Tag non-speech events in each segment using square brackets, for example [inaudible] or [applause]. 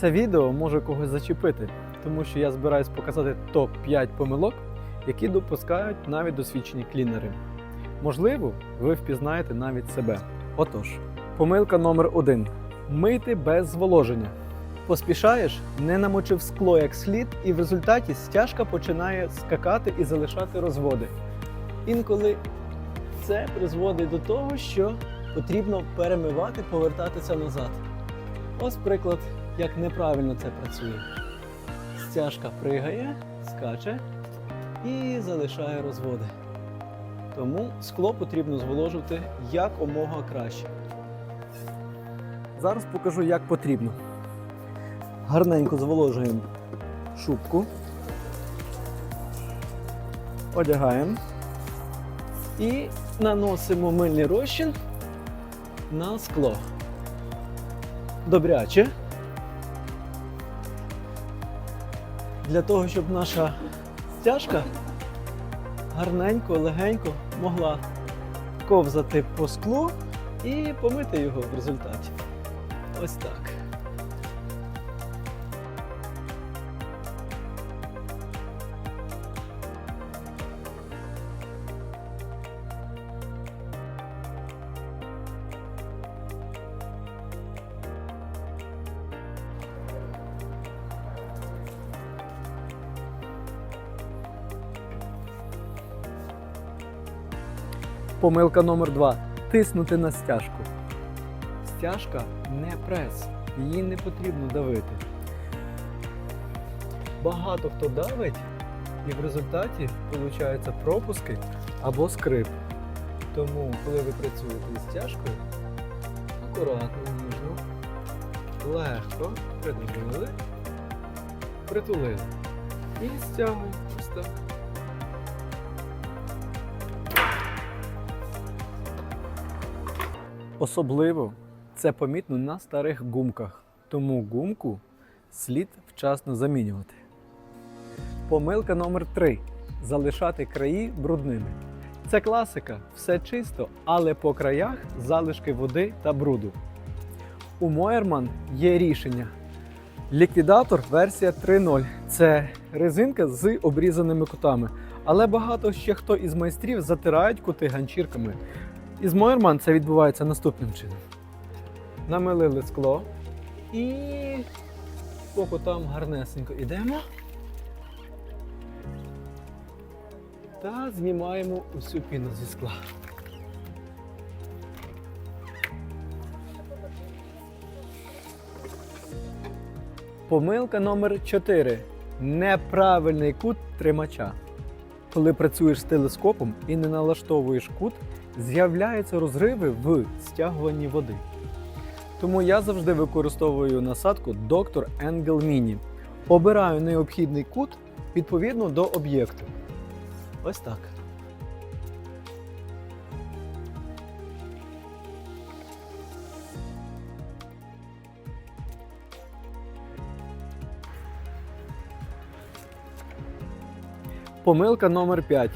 Це відео може когось зачепити, тому що я збираюсь показати топ-5 помилок, які допускають навіть досвідчені клінери. Можливо, ви впізнаєте навіть себе. Отож, помилка номер 1 мити без зволоження. Поспішаєш, не намочив скло як слід, і в результаті стяжка починає скакати і залишати розводи. Інколи це призводить до того, що потрібно перемивати, повертатися назад. Ось приклад, як неправильно це працює. Стяжка пригає, скаче і залишає розводи. Тому скло потрібно зволожувати якомога краще. Зараз покажу, як потрібно. Гарненько зволожуємо шубку, одягаємо і наносимо мильний розчин на скло. Добряче. Для того, щоб наша стяжка гарненько, легенько могла ковзати по склу і помити його в результаті. Ось так. Помилка номер два. Тиснути на стяжку. Стяжка не прес, її не потрібно давити. Багато хто давить, і в результаті получаються пропуски або скрип. Тому, коли ви працюєте із стяжкою, акуратно, ніжно, легко придавили, притулили. І стягуємо ось так. Особливо це помітно на старих гумках, тому гумку слід вчасно замінювати. Помилка номер 3 залишати краї брудними. Це класика, все чисто, але по краях залишки води та бруду. У Moerman є рішення. Ліквідатор версія 3.0 це резинка з обрізаними кутами. Але багато ще хто із майстрів затирають кути ганчірками. Із Moerman це відбувається наступним чином. Намилили скло і по кутам гарнесенько йдемо. Та знімаємо усю піну зі скла. Помилка номер 4. Неправильний кут тримача. Коли працюєш з телескопом і не налаштовуєш кут, з'являються розриви в стягуванні води. Тому я завжди використовую насадку Dr. Angle Mini. Обираю необхідний кут відповідно до об'єкту. Ось так. Помилка номер 5.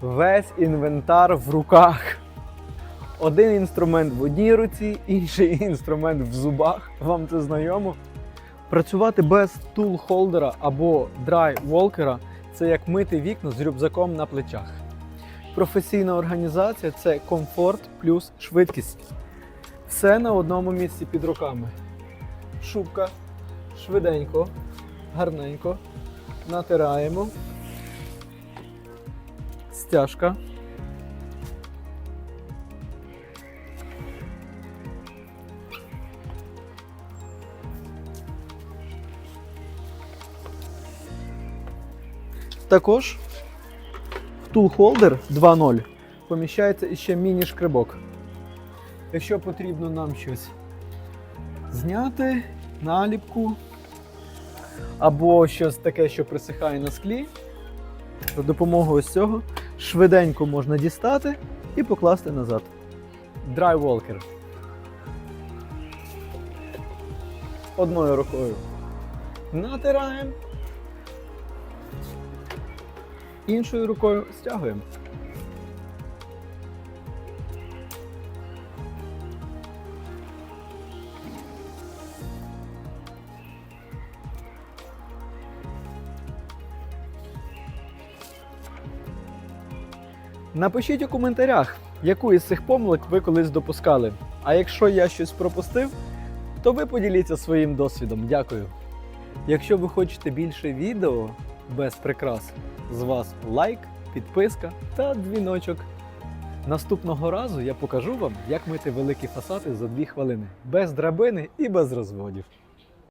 Весь інвентар в руках. Один інструмент в одній руці, інший [laughs] інструмент в зубах. Вам це знайомо? Працювати без тул-холдера або драй-волкера це як мити вікна з рюкзаком на плечах. Професійна організація це комфорт плюс швидкість. Все на одному місці під руками. Шубка швиденько, гарненько натираємо. Стяжка. Також в Tool Holder 2.0 поміщається іще міні-шкребок. Якщо потрібно нам щось зняти, наліпку або щось таке, що присихає на склі, за допомогою ось цього швиденько можна дістати і покласти назад. Драйволкер. Одною рукою натираємо. Іншою рукою стягуємо. Напишіть у коментарях, яку із цих помилок ви колись допускали. А якщо я щось пропустив, то ви поділіться своїм досвідом. Дякую. Якщо ви хочете більше відео без прикрас, з вас лайк, підписка та дзвіночок. Наступного разу я покажу вам, як мити великі фасади за 2 хвилини без драбини і без розводів.